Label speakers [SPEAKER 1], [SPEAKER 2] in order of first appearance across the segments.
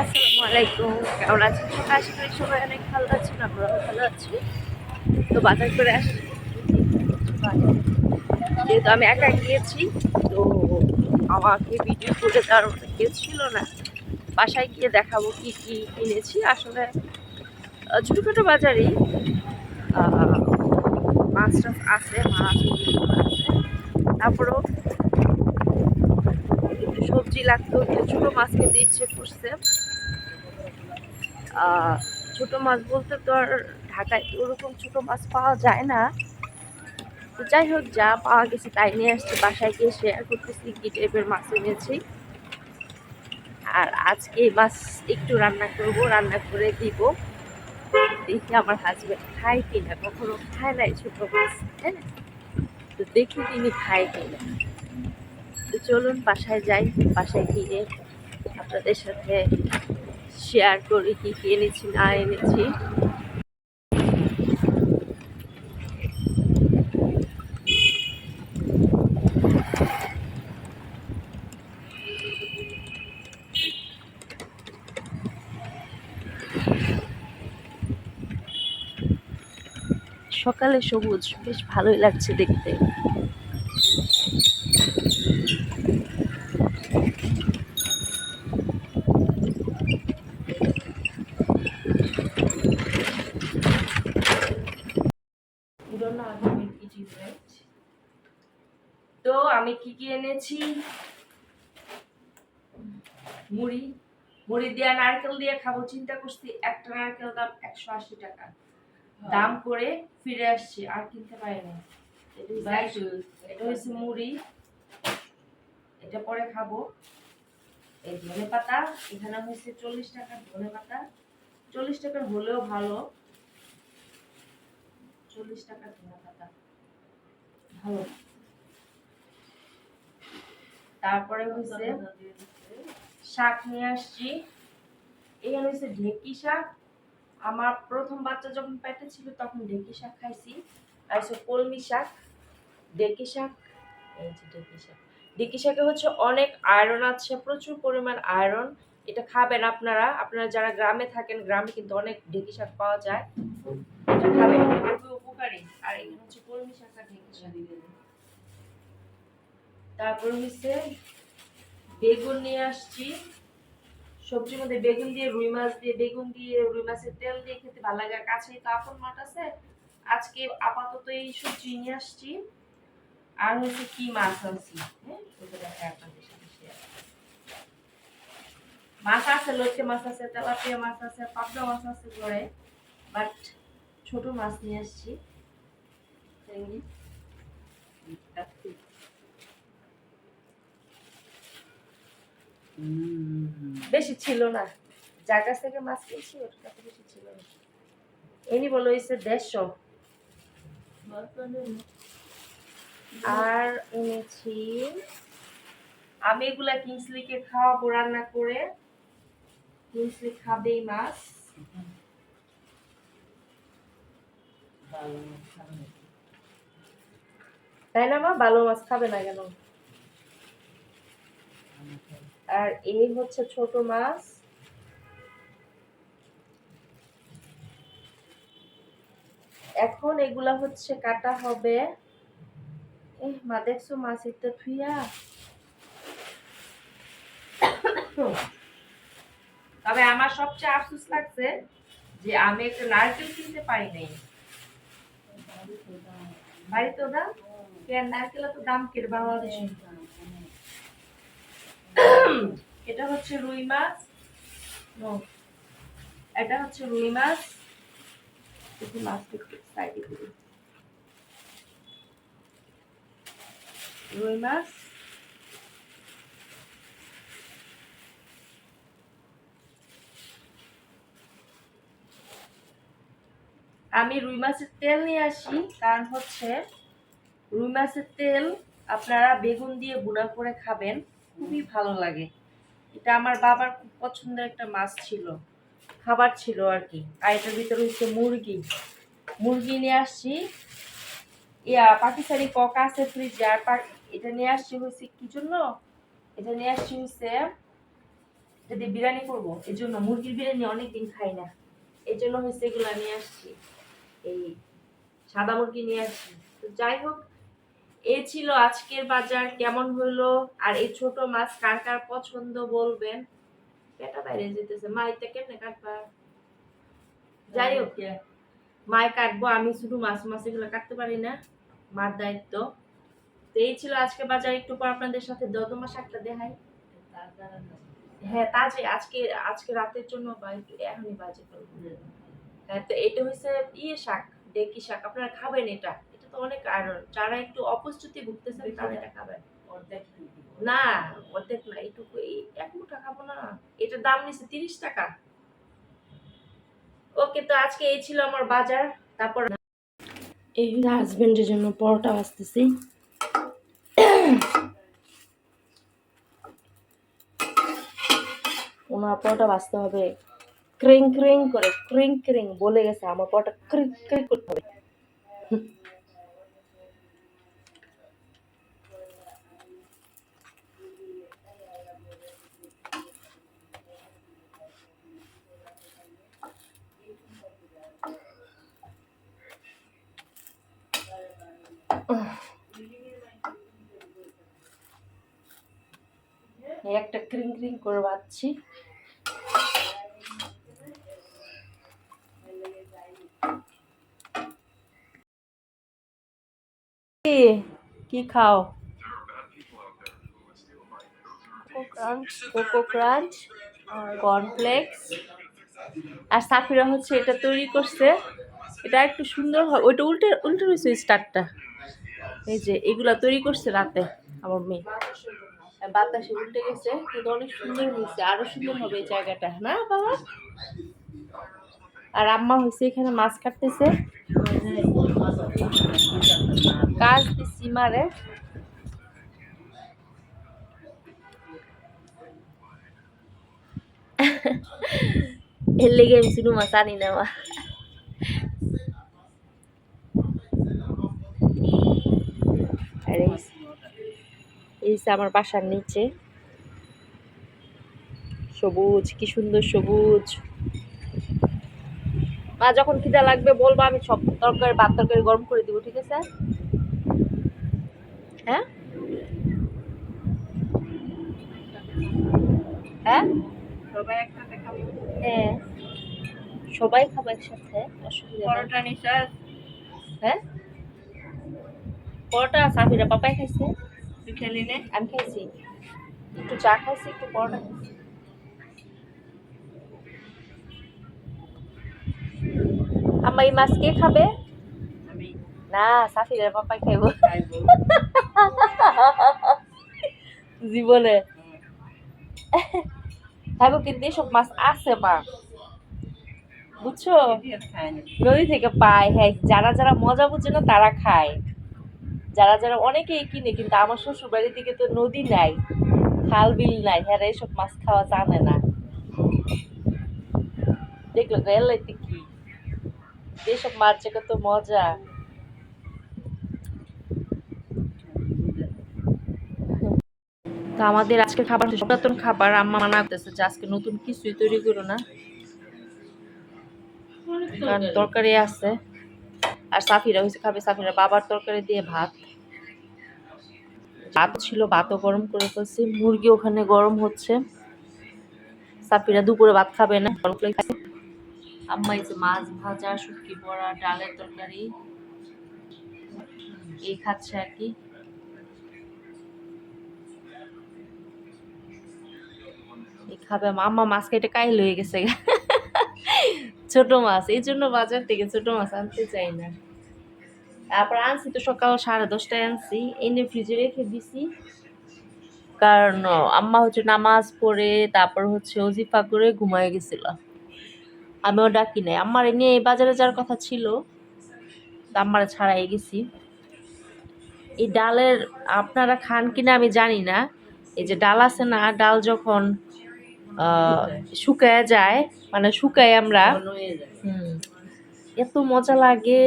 [SPEAKER 1] আসসালামু আলাইকুম। কেমন অনেক ভালো আমরাও ভালো আছি। তো বাজার করে যেহেতু আমি একা গিয়েছি তো আমাকে ভিডিও করে দেওয়ার মতো কেউ ছিল না। বাসায় গিয়ে দেখাবো কি কি কিনেছি। আসলে ছোটোখাটো বাজারই। মাছ টাছ আছে মাছ তারপরেও একটু সবজি লাগতো ছোটো মাছ খেতে ইচ্ছে করছে। আহ, ছোট মাছ বলতে তো আর ঢাকায় ওরকম ছোট মাছ পাওয়া যায় না। তো যাই হোক, যা পাওয়া গেছে তাই নিয়ে আসছি বাসায় গিয়ে শেয়ার করতেছি কি টাইপের মাছ এনেছি। আর আজকে এই মাছ একটু রান্না করব, রান্না করে দিব। দেখি আমার হাজবেন্ড খায় কিনা, কখনো খায় নাই ছোট মাছ হ্যাঁ? তো দেখি তিনি খায় কিনা। তো চলুন, বাসায় যাই, বাসায় গিয়ে আপনাদের সাথে শেয়ার করি কি কি এনেছি না এনেছি। সকালে সবুজ বেশ ভালোই লাগছে দেখতে You don't know how to make it is right? তো আমি কি কি এনেছি মুড়ি মুড়ি দিয়ে নারকেল দিয়ে খাব চিন্তা করছি একটা নারকেল দাম একশো আশি টাকা। দাম করে ফিরে আসছি আর কিনতে পারিনি এটা হচ্ছে- এটা হচ্ছে মুড়ি। এটা পরে খাব। এই ধনে পাতা এখানে হয়েছে চল্লিশ টাকার ধনে পাতা। চল্লিশ টাকার হলেও ভালো। চল্লিশ টাকার ধনে পাতা। ভালো। তারপরে হয়েছে শাক নিয়ে আসছি। এখানে হচ্ছে ঢেকি শাক। আমার প্রথম বাচ্চা যখন পেটে ছিল তখন ঢেকি শাক খাইছি। আর হচ্ছে কলমি শাক, ঢেকি শাক, এই যে ঢেকি শাক। ঢেকি শাকে হচ্ছে অনেক আয়রন আছে, প্রচুর পরিমাণ আয়রন এটা খাবেন আপনারা। আপনারা যারা গ্রামে থাকেন, গ্রামে কিন্তু অনেক ঢেকি শাক পাওয়া যায়। এটা খাবেন। খুবই উপকারী। আর এখানে হচ্ছে কলমি শাক আর ঢেকি শাক। তারপর হচ্ছে বেগুন নিয়ে আসছি। সবজির মধ্যে বেগুন দিয়ে রুই মাছ দিয়ে, বেগুন দিয়ে রুই মাছের তেল দিয়ে খেতে ভালো লাগে। কাছেই তো আপন মাঠ আছে। আজকে আপাতত এই সবজি নিয়ে আসছি। আর হচ্ছে কি মাছ আনছি। হ্যাঁ মাছ আছে লটকে মাছ আছে, তেলাপিয়া মাছ আছে, পাবদা মাছ আছে ঘরে। বাট ছোট মাছ নিয়ে আসছি। চিংড়ি। বেশি ছিল না। যার কাছ থেকে মাছ কিনছি ওর কাছে বেশি ছিল না। এনি বলো হয়েছে দেড়শো। আর এনেছি আমি এগুলা কিংসলিকে খাওয়াবো রান্না করে। কিংসলি খাবে এই মাছ তাই না মা? ভালো মাছ খাবে না কেন? আর এই হচ্ছে ছোট মাছ। এখন এগুলা হচ্ছে কাটা হবে। মা, দেখছ মাছ থুইয়া তবে আমার সবচেয়ে আফসোস লাগছে যে আমি একটা নারকেল কিনতে পারি নাই। বাড়িতে দাম কেন? নারকেল তো দাম কেটে বাংলাদেশে? এটা হচ্ছে রুই মাছ। এটা হচ্ছে রুই মাছ। একটু একটু সাইডে দিবি রুই মাছ। আমি রুই মাছের তেল নিয়ে আসি, কারণ হচ্ছে রুই মাছের তেল আপনারা বেগুন দিয়ে বুনা করে খাবেন। খুবই ভালো লাগে। এটা আমার বাবার খুব পছন্দের একটা মাছ ছিল। খাবার ছিল আর কি। আর এটার ভিতরে হচ্ছে মুরগি। মুরগি নিয়ে আসছি। ইয়া, পাকিস্তানি কক আছে ফ্রিজে আর এটা নিয়ে আসছি হচ্ছে কি জন্য? এটা নিয়ে আসছি হচ্ছে যদি বিরিয়ানি করব। এই জন্য মুরগির বিরিয়ানি অনেকদিন খাই না। এই জন্য হচ্ছে এগুলো নিয়ে আসছি। এই সাদা মুরগি নিয়ে আসছি। তো যাই হোক এই ছিল আজকের বাজার কেমন হলো আর এই ছোট মাছ কার কার পছন্দ বলবেন? পেটা বাইরে যেতেছে মা এটা কেমনে কাটবা? যাই হোক মায় কাটবো আমি শুধু মাছ মাছ এগুলো কাটতে পারি না মার দায়িত্ব। তো এই ছিল আজকে বাজার একটু পর আপনাদের সাথে দদমা শাকটা দেখাই। হ্যাঁ তাজে আজকে আজকে রাতের জন্য বা একটু এখনই বাজে করব। হ্যাঁ তো এটা হচ্ছে ইয়ে শাক ডেকি শাক আপনারা খাবেন এটা। অনেক আয়রন যারা একটু অপুষ্টিতে ভুগতেছেন তারা এটা খাবেন না অর্ধেক না এইটুকু এই এক মুঠা খাব না। এটার দাম নিচ্ছে তিরিশ টাকা। ওকে তো আজকে এই ছিল আমার বাজার। তারপর এই হাজবেন্ডের জন্য পরোটা আসতেছি ওনার পরোটা বাঁচতে হবে। ক্রিং ক্রিং করে ক্রিং ক্রিং বলে গেছে। আমার পরোটা ক্রিং ক্রিং করতে হবে। একটা ক্রিং ক্রিং করে বাচ্ছি কি? খাও? কোকো ক্রাঞ্চ কর্নফ্লেক্স আর সাফিরা হচ্ছে এটা তৈরি করছে। এটা একটু সুন্দর হয়। ওইটা উল্টে উল্টে রয়েছে স্টারটা। এই যে এগুলা তৈরি করছে রাতে আমার মেয়ে। বাতাসে উল্টে গেছে, কিন্তু অনেক সুন্দর হয়েছে, আরও সুন্দর হবে এই জায়গাটা, না বাবা? আর আম্মা হয়েছে এখানে মাছ কাটতেছে। কাজ মারে। এর লেগে আমি শুধু মাছ আনি না, মা। এই আমার বাসার নিচে। সবুজ কি সুন্দর সবুজ। মা যখন খিদা লাগবে বলব আমি সব তরকারি ভাত তরকারি গরম করে দিব ঠিক আছে? হ্যাঁ? হ্যাঁ?
[SPEAKER 2] সবাই একসাথে খাব।
[SPEAKER 1] হ্যাঁ। সবাই খাব একসাথে অসুবিধা
[SPEAKER 2] পরোটা নিশ্বাস।
[SPEAKER 1] হ্যাঁ? পরোটা সাফিরা পাপাই খাইছে।
[SPEAKER 2] তুই খেলি নে।
[SPEAKER 1] আমি খাইছি একটু চা খাইছি একটু পরোটা খাইছি। আম্মা এই মাছ কে খাবে? না সাফিরের পাপাই খাইবো। জীবনে। খাইবো কিন্তু এসব মাছ আছে মা। বুঝছ? নদী থেকে পায় হ্যাঁ যারা যারা মজা বুঝে না তারা খায়। যারা যারা অনেকেই কিনে, কিন্তু আমার শ্বশুর বাড়ির দিকে তো নদী নাই, খাল বিল নাই হ্যাঁ এইসব মাছ খাওয়া জানে না। দেখল রেল লাইতে কি? এইসব মাছ যে কত মজা। তো আমাদের আজকে খাবার পুরাতন খাবার, আম্মা মানা করতেছে যে আজকে নতুন কিছুই তৈরি করো না। তরকারি আছে, আর সাফিরা হয়েছে, খাবে সাফিরা, বাবার তরকারি দিয়ে ভাত। ভাত ছিল, ভাতও গরম করে ফেলছি। মুরগি ওখানে গরম হচ্ছে। সাফিরা দুপুরে ভাত খাবে না cornflakes খাবে। আম্মা এসে মাছ ভাজা, শুটকি বড়া, ডালের তরকারি, এই খাচ্ছে আর কি। এই খাবে আম্মা মাছ কেটে কাইল হয়ে গেছে ছোট মাছ, এই জন্য বাজার থেকে ছোট মাছ আনতে চাই না। তারপর আনছি তো সকাল সাড়ে দশটায় আনছি এনে ফ্রিজে রেখে দিছি। কারণ আম্মা হচ্ছে নামাজ পড়ে তারপর হচ্ছে অজিফা করে ঘুমায় গেছিল। আমিও ডাকি নাই। আম্মার এনে বাজারে যাওয়ার কথা ছিল তা আম্মারে ছাড়াই গেছি। এই ডালের আপনারা খান কিনা আমি জানি না। এই যে ডাল আছে না ডাল যখন শুকায় যায় মানে শুকায় আমরা এত মজা লাগে।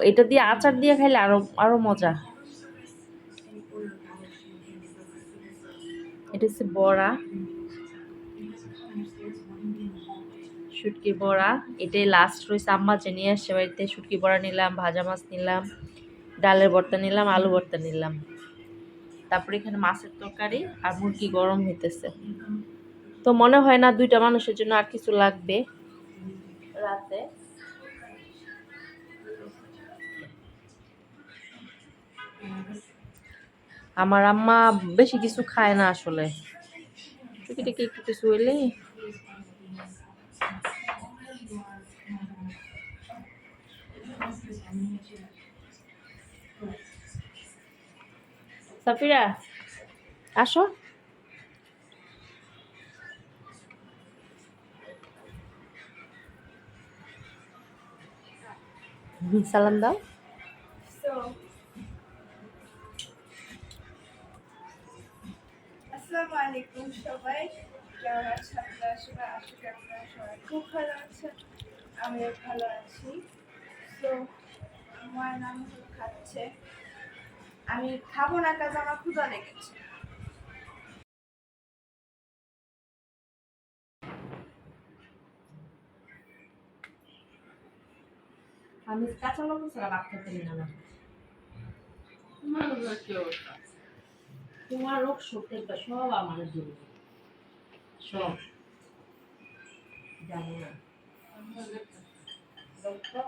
[SPEAKER 1] এটা দিয়ে আচার দিয়ে খাইলে আরও আরও মজা। এটা হচ্ছে বড়া। শুটকির বড়া। এটাই লাস্ট রয়েছে। আম্মা যে নিয়ে আসছে বাড়িতে, শুটকি বড়া নিলাম, ভাজা মাছ নিলাম, ডালের ভর্তা নিলাম, আলু ভর্তা নিলাম। তারপরে এখানে মাছের তরকারি আর মুরগি গরম হইতেছে। তো মনে হয় না দুইটা মানুষের জন্য আর কিছু লাগবে। রাতে। আমার আম্মা বেশি কিছু খায় না আসলে। টুকিটাকি একটু কিছু হইলে। সাফিরা, আসো। সালাম দাও।
[SPEAKER 3] আসসালামু আলাইকুম সবাই। কেমন আছেন? আপনারা সবাই? আশা করি আপনারা সবাই খুব ভালো আছেন। আমিও ভালো আছি। তো আমার নাম খাচ্ছে আমি খাব না কাজ আমার ক্ষুধা লেগেছে।
[SPEAKER 1] আমি কাঁচা লবণ ছাড়া ভাত খেতে না না
[SPEAKER 2] তোমার কি অবস্থা?
[SPEAKER 1] তোমার রোগ শোক সব আমার জন্য। সব। জানি না। ডক্টর?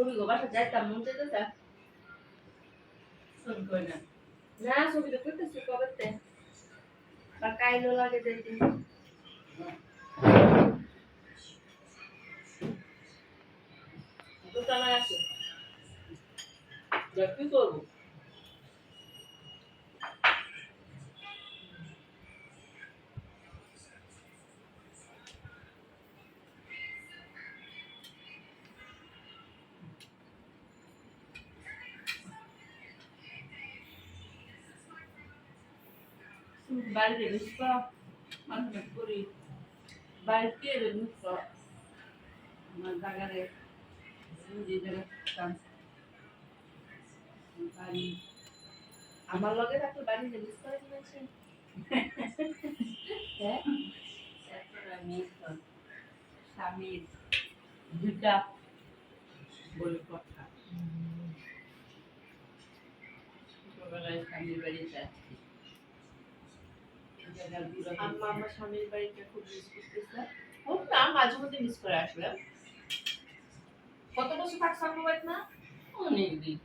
[SPEAKER 1] ছবি গো বাসা যাইতাম মন চাইতেছে
[SPEAKER 2] ফোন করে না।
[SPEAKER 1] না ছবি তো করতেছি কবেতে বা কাইলো লাগে যাইতে দোকানে আছে
[SPEAKER 2] কি করব? বাড়িতে মিশবা মাঝে করি। বাড়িতে মিশবা আমার জায়গায় যে জায়গায় বাড়ি।
[SPEAKER 1] আমার লগে থাকলে বাড়ি মিস করে দিয়েছে
[SPEAKER 2] একটা মিশ্র স্বামীর দুটা বলে কথা। ছোটবেলায় স্বামীর বাড়িতে জায়গার বিরোধী
[SPEAKER 1] আম্মা আমার স্বামীর বাড়িটা খুব মিস করতেছে। ও না মাঝে মধ্যে মিস করে আসলে কত বছর থাকছো আমার বাড়িতে না
[SPEAKER 2] অনেক দিন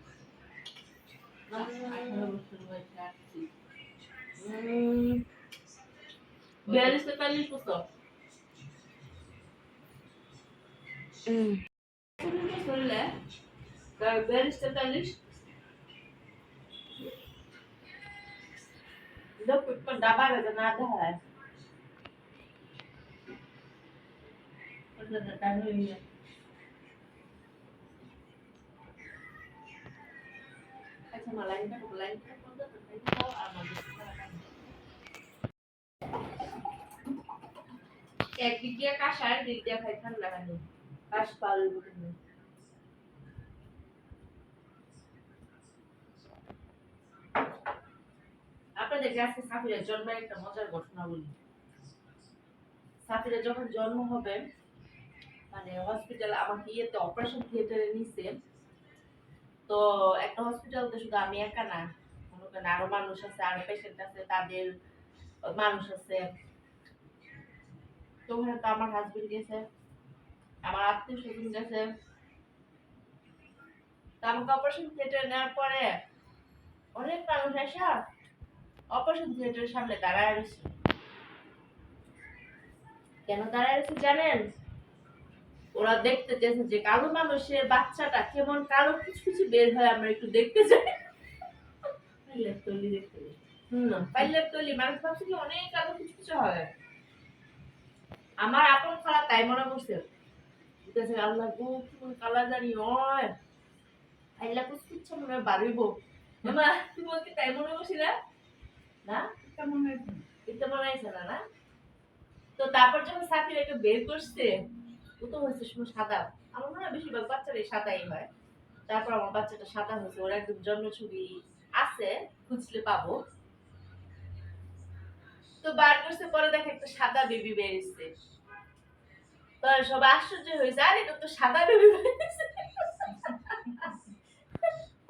[SPEAKER 1] তেতাল্লিশ বছর বিয়াল্লিশ তেতাল্লিশ जब पेपर डाबा रहता ना आधा है
[SPEAKER 2] টাইম হয়ে গেছে
[SPEAKER 1] अच्छा मलाई का मलाई का कौन सा तो तो আমাদের একদিক দিয়ে কাঁসার দিক দিয়ে খাই ঠান্ডা খানি কাশ পাল আপনাদেরকে আজকে সাফিরের জন্মের একটা মজার ঘটনা বলি। সাফিরের যখন জন্ম হবে মানে হসপিটাল আমাকে ইয়েতে অপারেশন থিয়েটারে নিছে। তো একটা হসপিটালতে শুধু আমি একা না, মনে আরও মানুষ আছে, আরও পেশেন্ট আছে, তাদের মানুষ আছে। তো ওখানে তো আমার হাজবেন্ড গেছে, আমার আত্মীয় স্বজন গেছে। তো আমাকে অপারেশন থিয়েটারে নেওয়ার পরে অনেক মানুষ আসা অপারেশন থিয়েটারের সামনে দাঁড়ায় রয়েছে। কেন দাঁড়ায় রয়েছে জানেন? ওরা দেখতে চেয়েছে যে কালো মানুষের বাচ্চাটা কেমন কালো, কিছু কিছু বের হয়, আমরা একটু দেখতে চাই। কিছু কিছু তাই মনে করছে। বাড়িব। তুমি তাই মনে বসি না। না? এটা মনে হয়েছে না? না তো তারপর যখন সাথীরা একটু বের করছে ও তো হয়েছে শুধু সাদা। আমার মনে হয় বেশিরভাগ বাচ্চারাই সাদাই হয়। তারপর আমার বাচ্চাটা সাদা হয়েছে ওর একদম জন্ম ছবি আছে খুঁজলে পাবো। তো বার করছে পরে দেখে একটা সাদা বেবি বেরিয়েছে তো সবাই আশ্চর্য হয়েছে আর এটা তো সাদা বেবি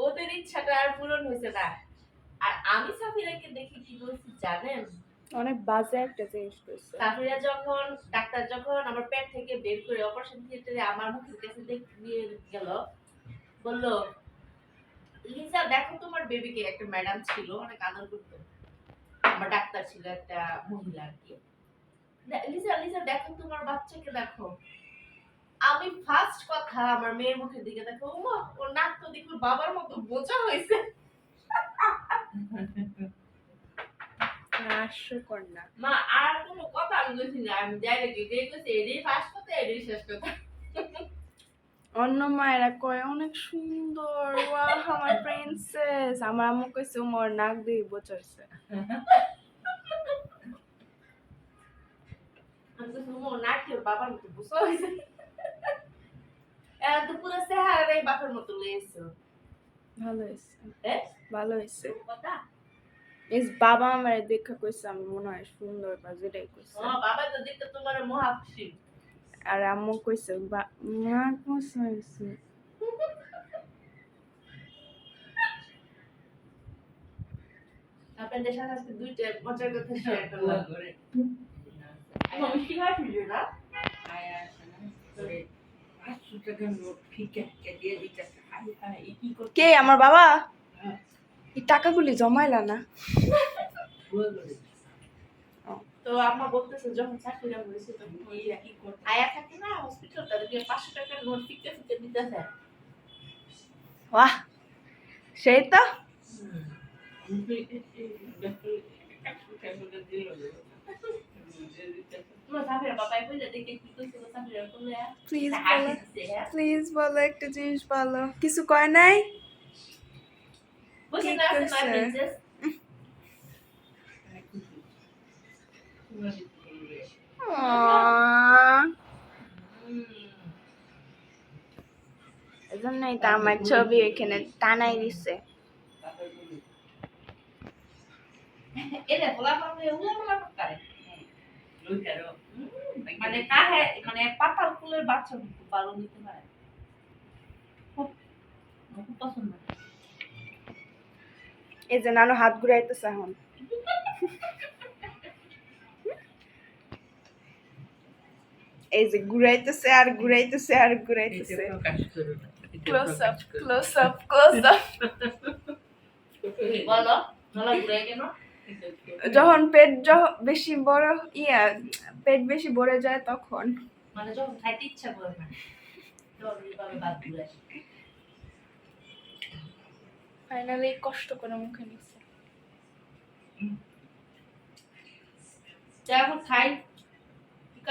[SPEAKER 1] ওদের ইচ্ছাটা আর পূরণ হয়েছে না। আর আমি সাফিরাকে দেখে কি বলছি জানেন?
[SPEAKER 3] অনেক বাজে একটা জিনিস করছে
[SPEAKER 1] সাফিরা যখন ডাক্তার যখন আমার পেট থেকে বের করে অপারেশন থিয়েটারে আমার মুখের কাছে নিয়ে গেল বলল লিজা দেখো তোমার বেবিকে একটা ম্যাডাম ছিল অনেক আদর করতো। আমার ডাক্তার ছিল একটা মহিলা আর কি লিজা লিজা দেখো তোমার বাচ্চাকে দেখো। আমি ফার্স্ট কথা আমার মেয়ের মুখের দিকে দেখো। ওর নাক তো দেখো বাবার মতো বোঝা হয়েছে
[SPEAKER 3] না
[SPEAKER 1] মা আর কোনো কথা আমি বলছি না। আমি ডাইরেক্ট এটাই করছি এটাই ফার্স্ট কথা এটাই শেষ কথা
[SPEAKER 3] অন্য মায়েরা কয় অনেক সুন্দর আমার প্রিন্সেস আমার আম্মু কইছে মোর নাক দিয়ে বচাইছে
[SPEAKER 1] আমি তো শুনো নাক দিয়ে বাবার মতো বুঝা হয়েছে এরা তো পুরো চেহারাটাই বাপের মতো লেগেছে
[SPEAKER 3] ভালো হয়েছে।
[SPEAKER 1] হ্যাঁ?
[SPEAKER 3] ভালো হয়েছে। ইস বাবা আমার দেখা কইছে আমি মনে হয় সুন্দর বা যেটাই কইছে
[SPEAKER 1] ও বাবা তো দেখতে তোমার মহা খুশি
[SPEAKER 3] আর আম্মু কইছে বা- নাক মশা হয়েছে।
[SPEAKER 1] আপনাদের সাথে আজকে দুইটা মজার কথা শেয়ার করলাম।
[SPEAKER 2] করে
[SPEAKER 1] না?
[SPEAKER 2] আয় কে
[SPEAKER 3] আমার বাবা?
[SPEAKER 2] হ্যাঁ,
[SPEAKER 3] এই টাকাগুলি জমাইলা না।
[SPEAKER 1] তো আম্মা বলতেছে যখন চাকরিটা হয়েছে তখন
[SPEAKER 2] ওই
[SPEAKER 1] ওই
[SPEAKER 2] করতে
[SPEAKER 1] আয়া থাকে না হসপিটালটা দিয়ে পাঁচশো টাকার নোট দিতেছে
[SPEAKER 3] বাহ সেই তো। প্লিজ
[SPEAKER 1] দিছে হ্যাঁ?
[SPEAKER 3] প্লিজ বলো একটা জিনিস বলো। কিছু কয় নাই? কইছে?
[SPEAKER 1] মাই প্রিন্সেস
[SPEAKER 3] আহ, এজন্যই তো আমার ছবি এখানে টানাই দিছে
[SPEAKER 1] মানে কাহে মানে পাতাল ফুলের বাচ্চা খুব ভালো নিতে পারে খুব খুব পছন্দ
[SPEAKER 3] এই যে নানু হাত ঘুরাইতেছে এখন। এই যে ঘুরাইতেছে আর ঘুরাইতেছে আর ঘুরাইতেছে। Close up
[SPEAKER 1] close up close up
[SPEAKER 3] যখন পেট যখন বেশি বড় ইয়া পেট বেশি ভরে যায় তখন।
[SPEAKER 1] মানে যখন খাইতে ইচ্ছা করে না তখন এইভাবে বাদ
[SPEAKER 3] ফাইনালি কষ্ট করে মুখে নিচ্ছে
[SPEAKER 1] যা হোক খাই। ঠিক